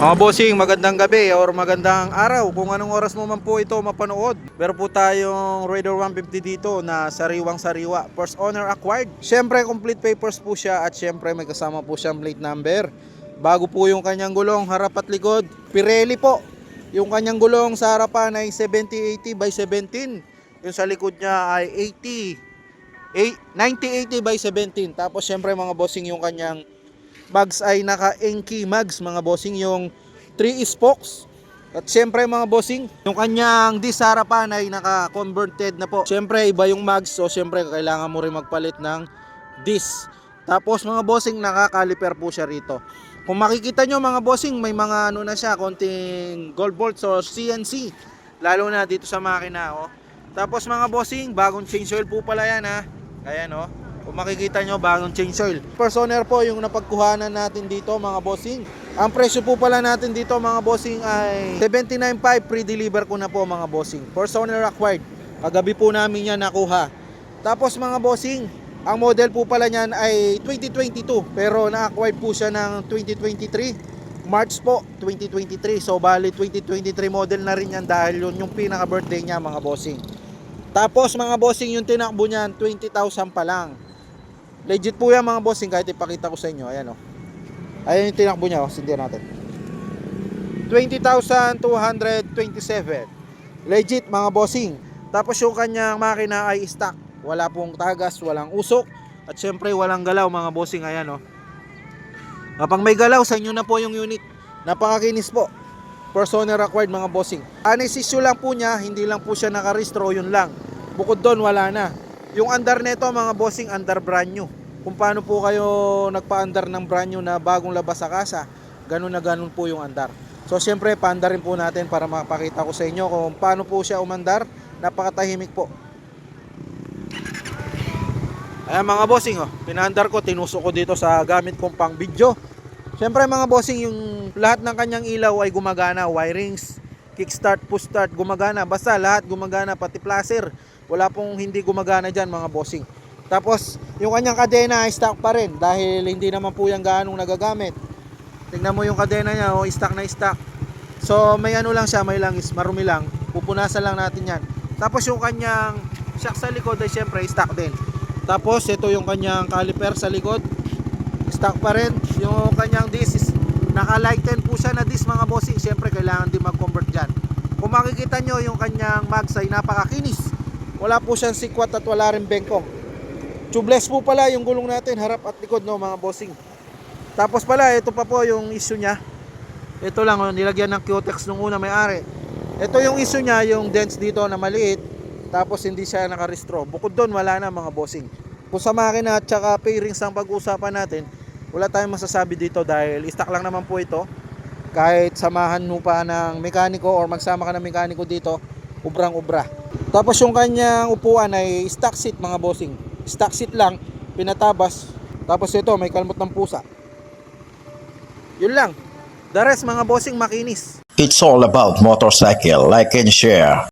Mga bossing, magandang gabi or magandang araw kung anong oras mo man po ito mapanood. Meron po tayong Raider 150 dito na sariwang sariwa. First owner acquired. Siyempre, complete papers po siya at siyempre may kasama po siyang plate number. Bago po yung kanyang gulong, harap at likod. Pirelli po. Yung kanyang gulong sa harapan ay 7080 by 17. Yung sa likod niya ay 80 9080 by 17. Tapos siyempre mga bossing yung kanyang mags ay naka Enki mags mga bossing yung 3 spokes at syempre mga bossing yung kanyang disc harapan ay naka converted na po. Syempre iba yung mags so syempre kailangan mo rin magpalit ng disc. Tapos mga bossing naka caliper po siya rito. Kung makikita nyo mga bossing may mga ano na siya konting gold bolts o CNC lalo na dito sa makina oh. tapos mga bossing bagong change oil po pala yan ha. Ayan oh kung makikita nyo, bagong change oil. First owner po yung napagkuhanan natin dito mga bossing. Ang presyo po pala natin dito mga bossing ay 79.5 pre-deliver ko na po mga bossing. First owner acquired. Kagabi po namin yan nakuha. Tapos mga bossing, ang model po pala niyan ay 2022 pero na-acquired po siya ng 2023. March po 2023. So bali 2023 model na rin yan dahil yun yung pinaka birthday niya mga bossing. Tapos mga bossing yung tinakbo niyan 20,000 pa lang. Legit po yan mga bossing kahit ipakita ko sa inyo. Ayan o. Ayan yung tinakbo niya o. Sindihan natin. 20,227. Legit mga bossing. Tapos yung kanyang makina ay stock. Wala pong tagas, walang usok. At syempre walang galaw mga bossing. Ayan o. Kapag may galaw sa inyo na po yung unit. Napakakinis po. Persona required mga bossing. Anis issue lang po niya, hindi lang po siya nakarestro, yun lang. Bukod doon, wala na. Yung under nito mga bossing, under brand new. Kung paano po kayo nagpa-under ng brand new na bagong labas sa kasa, ganun na ganun po yung andar. So syempre, paanda rin po natin para makapakita ko sa inyo kung paano po siya umandar. Napakatahimik po. Ayan mga bossing, oh. pinaandar ko, tinusok ko dito sa gamit kong pang video. Syempre mga bossing, yung lahat ng kanyang ilaw ay gumagana, wirings, kickstart, push start, gumagana. Basta lahat gumagana, pati placer. Wala pong hindi gumagana dyan mga bossing. Tapos, yung kanyang kadena ay stock pa rin dahil hindi naman po yan gaanong nagagamit. Tingnan mo yung kadena niya, oh, stock na stock. So, may ano lang siya, may langis, marumi lang. Pupunasan lang natin yan. Tapos yung kanyang shock sa likod ay syempre stock din. Tapos, ito yung kanyang caliper sa likod. Stock pa rin. Yung kanyang disc is naka-lighten po siya na disc mga bossing. Syempre, kailangan din mag-convert dyan. Kung makikita nyo, yung kanyang mags ay napakakinis. Wala po siyang sikwat at wala rin bengkong. Tubeless po pala yung gulong natin, harap at likod no mga bossing. Tapos pala, ito pa po yung issue niya. Ito lang, oh, nilagyan ng Cutex nung una may-ari. Ito yung issue niya, yung dents dito na maliit. Tapos hindi siya nakarestro. Bukod doon, wala na mga bossing. Kung sa makina at saka pairings ang pag-uusapan natin, wala tayong masasabi dito dahil stock lang naman po ito. Kahit samahan mo pa ng mekaniko or magsama ka ng mekaniko dito, ubrang-ubra. Tapos yung kanyang upuan ay stock seat mga bossing. Stock seat lang, pinatabas. Tapos ito, may kalmot ng pusa. Yun lang. The rest mga bossing makinis. It's all about motorcycle. Like and share.